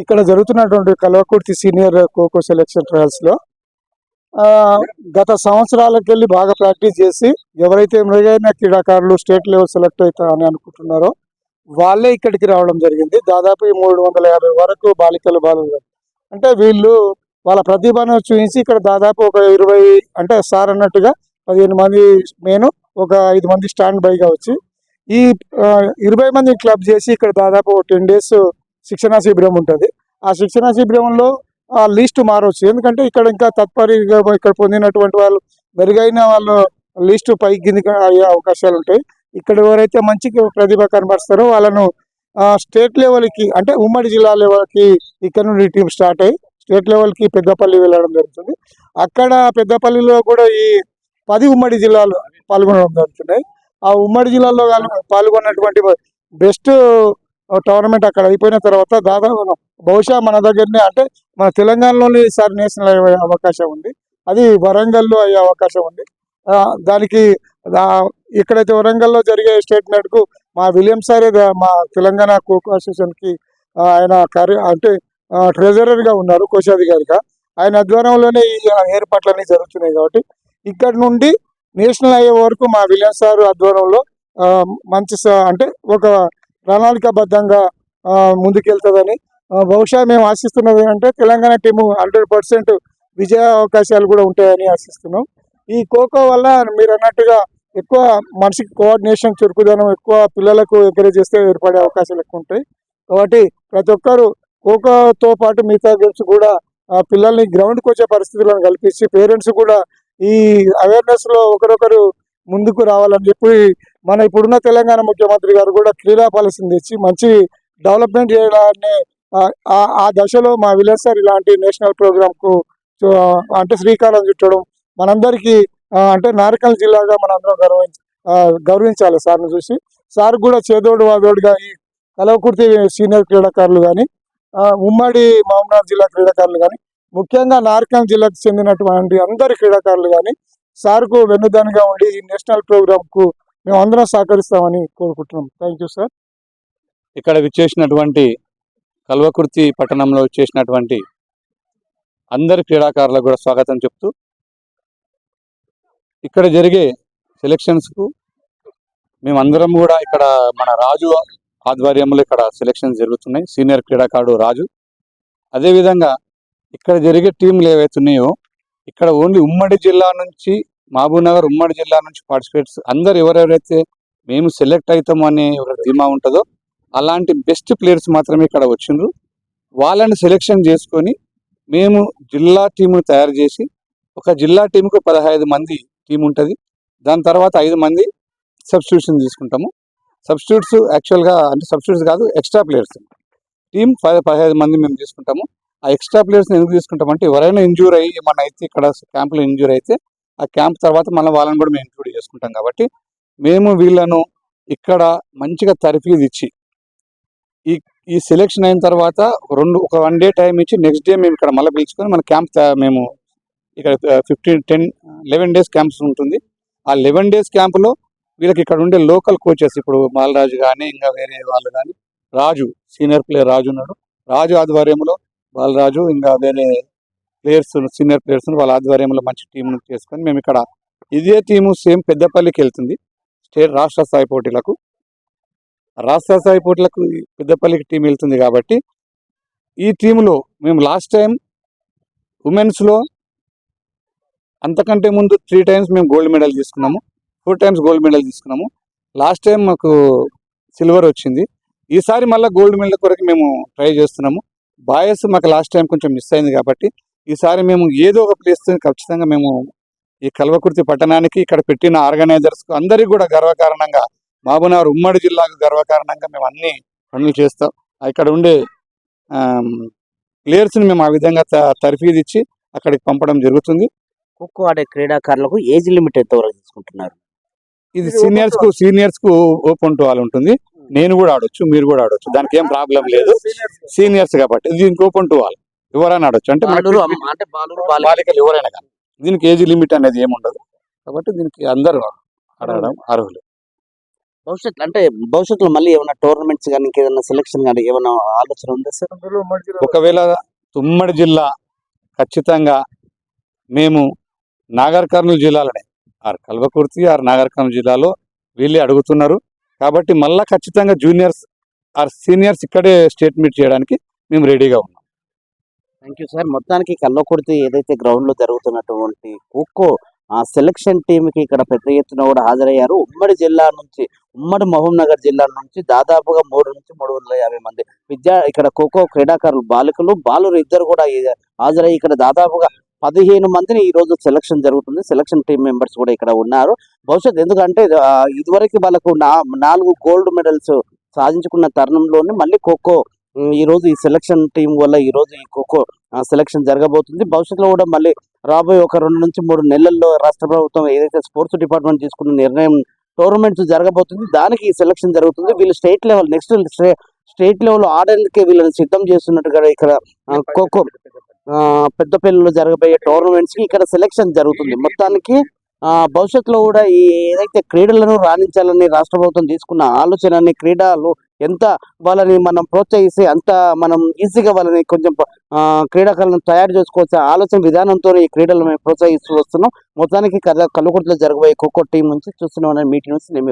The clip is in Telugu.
ఇక్కడ జరుగుతున్నటువంటి కల్వకుర్తి సీనియర్ ఖోఖో సెలెక్షన్ ట్రయల్స్లో గత సంవత్సరాలకు వెళ్ళి బాగా ప్రాక్టీస్ చేసి ఎవరైతే మెరుగైన క్రీడాకారులు స్టేట్ లెవెల్ సెలెక్ట్ అవుతారని అనుకుంటున్నారో వాళ్ళే ఇక్కడికి రావడం జరిగింది. దాదాపు మూడు వందల యాభై వరకు బాలికలు బాలు అంటే వీళ్ళు వాళ్ళ ప్రతిభను చూపించి ఇక్కడ దాదాపు ఒక ఇరవై అంటే సార్ అన్నట్టుగా పదిహేను మంది నేను ఒక ఐదు మంది స్టాండ్ బైగా వచ్చి ఈ ఇరవై మంది క్లబ్ చేసి ఇక్కడ దాదాపు టెన్ డేస్ శిక్షణా శిబిరం ఉంటుంది. ఆ శిక్షణా శిబిరంలో ఆ లిస్టు మారవచ్చు ఎందుకంటే ఇక్కడ ఇంకా తత్పరిగా ఇక్కడ పొందినటువంటి వాళ్ళు మెరుగైన వాళ్ళు లిస్టు పై కిందికి అయ్యే అవకాశాలు ఉంటాయి. ఇక్కడ ఎవరైతే మంచి ప్రతిభ కనబరుస్తారో వాళ్ళను స్టేట్ లెవెల్కి అంటే ఉమ్మడి జిల్లా లెవెల్కి ఇక్కడ నుండి టీం స్టార్ట్ అయ్యి స్టేట్ లెవెల్కి పెద్దపల్లి వెళ్ళడం జరుగుతుంది. అక్కడ పెద్దపల్లిలో కూడా ఈ పది ఉమ్మడి జిల్లాలు పాల్గొనడం జరుగుతున్నాయి. ఆ ఉమ్మడి జిల్లాలో పాల్గొన్నటువంటి బెస్ట్ టోర్నమెంట్ అక్కడ అయిపోయిన తర్వాత దాదాపు బహుశా మన దగ్గరనే అంటే మన తెలంగాణలోనే ఈసారి నేషనల్ అయ్యే అవకాశం ఉంది. అది వరంగల్లో అయ్యే అవకాశం ఉంది. దానికి ఇక్కడైతే వరంగల్లో జరిగే స్టేట్కు మా విలియం సారే మా తెలంగాణ కోకో అసోసియేషన్కి ఆయన కార్య అంటే ట్రెజరర్గా ఉన్నారు కోశాధికారిగా. ఆయన ఆధ్వర్యంలోనే ఈ ఏర్పాట్లన్నీ జరుగుతున్నాయి కాబట్టి ఇక్కడ నుండి నేషనల్ అయ్యే వరకు మా విలియం సార్ ఆధ్వర్యంలో మంచి స- అంటే ఒక ప్రణాళికాబద్ధంగా ముందుకెళ్తుందని బహుశా మేము ఆశిస్తున్నది అంటే తెలంగాణ టీము హండ్రెడ్ పర్సెంట్ విజయ అవకాశాలు కూడా ఉంటాయని ఆశిస్తున్నాం. ఈ ఖోఖో వల్ల మీరు అన్నట్టుగా ఎక్కువ మనిషికి కోఆర్డినేషన్ చురుకుదనం ఎక్కువ పిల్లలకు ఎంకరేజ్ చేస్తే ఏర్పడే అవకాశాలు ఎక్కువ ఉంటాయి. కాబట్టి ప్రతి ఒక్కరు ఖోఖోతో పాటు మిగతా గేమ్స్ కూడా పిల్లల్ని గ్రౌండ్కి వచ్చే పరిస్థితులను కల్పించి పేరెంట్స్ కూడా ఈ అవేర్నెస్లో ఒకరొకరు ముందుకు రావాలని చెప్పి మన ఇప్పుడున్న తెలంగాణ ముఖ్యమంత్రి గారు కూడా క్రీడా పాలసీని తెచ్చి మంచి డెవలప్మెంట్ చేయడాన్ని ఆ- దశలో మా విలేజ్ సార్ ఇలాంటి నేషనల్ ప్రోగ్రామ్కు అంటే శ్రీకారం చుట్టడం మనందరికీ అంటే నారికల్ జిల్లాగా మనందరం గౌరవించ గౌరవించాలి సార్ని చూసి. సార్ కూడా చేదోడు వాదోడుగా ఈ కలవకుర్తి సీనియర్ క్రీడాకారులు కానీ ఉమ్మడి మహబూబ్నగర్ జిల్లా క్రీడాకారులు కానీ ముఖ్యంగా నార్కల్ జిల్లాకు చెందినటువంటి అందరి క్రీడాకారులు కానీ సార్కు వెన్నుదానిగా ఉండి ఈ నేషనల్ ప్రోగ్రామ్కు మేము అందరం సహకరిస్తామని కోరుకుంటున్నాం. Thank you sir. ఇక్కడ విచ్చేసినటువంటి కల్వకుర్తి పట్టణంలో చేసినటువంటి అందరి క్రీడాకారులకు కూడా స్వాగతం చెప్తూ ఇక్కడ జరిగే సెలక్షన్స్కు మేమందరం కూడా ఇక్కడ మన రాజు ఆధ్వర్యంలో ఇక్కడ సెలెక్షన్ జరుగుతున్నాయి. సీనియర్ క్రీడాకారుడు రాజు. అదేవిధంగా ఇక్కడ జరిగే టీంలు ఏవైతున్నాయో ఇక్కడ ఓన్లీ ఉమ్మడి జిల్లా నుంచి మహబూబ్నగర్ ఉమ్మడి జిల్లా నుంచి పార్టిసిపేట్స్ అందరు ఎవరెవరైతే మేము సెలెక్ట్ అవుతాము అనే ఒక ధీమా ఉంటుందో అలాంటి బెస్ట్ ప్లేయర్స్ మాత్రమే ఇక్కడ వచ్చిండ్రు. వాళ్ళని సెలెక్షన్ చేసుకొని మేము జిల్లా టీమును తయారు చేసి ఒక జిల్లా టీంకు పదహైదు మంది టీం ఉంటుంది. దాని తర్వాత ఐదు మంది సబ్స్టిట్యూషన్ తీసుకుంటాము. సబ్స్టిట్యూట్స్ యాక్చువల్గా అంటే సబ్స్టిట్యూట్స్ కాదు ఎక్స్ట్రా ప్లేయర్స్. టీం పది పదహైదు మంది మేము తీసుకుంటాము. ఆ ఎక్స్ట్రా ప్లేయర్స్ని ఎందుకు తీసుకుంటామంటే ఎవరైనా ఇంజూర్ అయ్యి ఏమన్నా అయితే ఇక్కడ క్యాంప్లో ఇంజూర్ అయితే ఆ క్యాంప్ తర్వాత మళ్ళీ వాళ్ళని కూడా మేము ఇంక్లూడ్ చేసుకుంటాం కాబట్టి మేము వీళ్ళను ఇక్కడ మంచిగా తరఫీదు ఇచ్చి ఈ ఈ సెలెక్షన్ అయిన తర్వాత రెండు ఒక వన్ డే టైం ఇచ్చి నెక్స్ట్ డే మేము ఇక్కడ మళ్ళీ పిలుచుకొని మన క్యాంప్ మేము ఇక్కడ fifteen ten eleven days camps ఉంటుంది. ఆ లెవెన్ డేస్ క్యాంపులో వీళ్ళకి ఇక్కడ ఉండే లోకల్ కోచెస్ ఇప్పుడు మాలరాజు కానీ ఇంకా వేరే వాళ్ళు కానీ రాజు సీనియర్ ప్లేయర్ రాజు ఉన్నాడు. రాజు ఆధ్వర్యంలో బాలరాజు ఇంకా వేరే ప్లేయర్స్ సీనియర్ ప్లేయర్స్ వాళ్ళ ఆధ్వర్యంలో మంచి టీం చేసుకొని మేము ఇక్కడ ఇదే టీము సేమ్ పెద్దపల్లికి వెళ్తుంది. స్టేట్ రాష్ట్ర స్థాయి పోటీలకు. రాష్ట్ర స్థాయి పోటీలకు పెద్దపల్లికి టీం వెళ్తుంది కాబట్టి ఈ టీంలో మేము లాస్ట్ టైం ఉమెన్స్లో అంతకంటే ముందు త్రీ టైమ్స్ మేము గోల్డ్ మెడల్ తీసుకున్నాము. ఫోర్ టైమ్స్ గోల్డ్ మెడల్ తీసుకున్నాము. లాస్ట్ టైం మాకు సిల్వర్ వచ్చింది. ఈసారి మళ్ళీ గోల్డ్ మెడల్ కొరకు మేము ట్రై చేస్తున్నాము. బాయస్ మాకు లాస్ట్ టైం కొంచెం మిస్ అయింది కాబట్టి ఈసారి మేము ఏదో ఒక ప్లేస్ ఖచ్చితంగా మేము ఈ కల్వకుర్తి పట్టణానికి ఇక్కడ పెట్టిన ఆర్గనైజర్స్ అందరికీ కూడా గర్వకారణంగా మహబూబ్నగర్ ఉమ్మడి జిల్లాకు గర్వకారణంగా మేము అన్ని పనులు చేస్తాం. ఇక్కడ ఉండే ప్లేయర్స్ని మేము ఆ విధంగా త- ఇచ్చి అక్కడికి పంపడం జరుగుతుంది. ఖోఖో ఆడే క్రీడాకారులకు ఏజ్ లిమిట్ ఎంతవరకు తీసుకుంటున్నారు? ఇది సీనియర్స్కు సీనియర్స్కు ఓపెన్ టు ఆల్ ఉంటుంది. నేను కూడా ఆడొచ్చు మీరు కూడా ఆడొచ్చు. దానికి ఏం ప్రాబ్లం లేదు. సీనియర్స్ కాబట్టి ఇది దీనికి ఓపెన్ టు ఆల్ ఎవరైనా ఆడొచ్చు. అంటే బాలికలు ఎవరైనా కానీ. దీనికి ఏజ్ లిమిట్ అనేది ఏముండదు కాబట్టి దీనికి అందరూ ఆడడం అర్హులు. భవిష్యత్తు అంటే భవిష్యత్తులో మళ్ళీ ఏమైనా టోర్నమెంట్స్ కానీ ఇంకేదైనా సెలక్షన్ కానీ ఏమైనా ఆలోచన ఉందా సార్? ఒకవేళ తుమ్మడి జిల్లా ఖచ్చితంగా మేము నాగర్ కర్నూలు జిల్లాలోనే ఆర్ కల్వకుర్తి ఆర్ నాగర్కం జిల్లాలో వీళ్ళే అడుగుతున్నారు. కాబట్టి మళ్ళా ఖచ్చితంగా జూనియర్స్ ఆర్ సీనియర్స్ ఇక్కడే స్టేట్ మీట్ చేయడానికి మేము రెడీగా ఉన్నాం. Thank you sir. మొత్తానికి కల్వకుర్తి ఏదైతే గ్రౌండ్లో జరుగుతున్నటువంటి ఖోఖో ఆ సెలక్షన్ టీమ్కి ఇక్కడ పెద్ద ఎత్తున కూడా హాజరయ్యారు. ఉమ్మడి జిల్లా నుంచి ఉమ్మడి మహబూబ్ జిల్లా నుంచి దాదాపుగా మూడు నుంచి మూడు వందల యాభై మంది విద్యా ఇక్కడ ఖోఖో క్రీడాకారులు బాలికలు బాలురు ఇద్దరు కూడా హాజరయ్యి ఇక్కడ దాదాపుగా పదిహేను మందిని ఈ రోజు సెలక్షన్ జరుగుతుంది. సెలక్షన్ టీం మెంబర్స్ కూడా ఇక్కడ ఉన్నారు. భవిష్యత్ ఎందుకంటే ఇదివరకు వాళ్ళకు నాలుగు గోల్డ్ మెడల్స్ సాధించుకున్న తరుణంలోనే మళ్ళీ ఖోఖో ఈ రోజు ఈ సెలక్షన్ టీం వల్ల ఈ రోజు ఈ ఖోఖో సెలక్షన్ జరగబోతుంది. భవిష్యత్తులో కూడా మళ్ళీ రాబోయే ఒక రెండు నుంచి మూడు నెలల్లో రాష్ట్ర ప్రభుత్వం ఏదైతే స్పోర్ట్స్ డిపార్ట్మెంట్ తీసుకున్న నిర్ణయం టోర్నమెంట్స్ జరగబోతుంది. దానికి ఈ సెలక్షన్ జరుగుతుంది. వీళ్ళు state level next state level ఆడేందుకే వీళ్ళని సిద్ధం చేస్తున్నట్టుగా ఇక్కడ ఖోఖో పెద్దపల్లిలో జరగబోయే టోర్నమెంట్స్కి ఇక్కడ సెలక్షన్ జరుగుతుంది. మొత్తానికి ఆ, భవిష్యత్తులో కూడా ఈ ఏదైతే క్రీడలను రాణించాలని రాష్ట్ర ప్రభుత్వం తీసుకున్న ఆలోచనని క్రీడలు ఎంత వాళ్ళని మనం ప్రోత్సహిస్తే అంత మనం ఈజీగా వాళ్ళని కొంచెం క్రీడాకారులను తయారు చేసుకోవచ్చు. ఆలోచన విధానంతో ఈ క్రీడలను మేము ప్రోత్సహిస్తూ వస్తున్నాం. మొత్తానికి కళ్ళ కళ్ళకుర్తిలో జరగబోయే ఖోఖో టీం నుంచి చూస్తున్నాం మీటింగ్ నుంచి నేను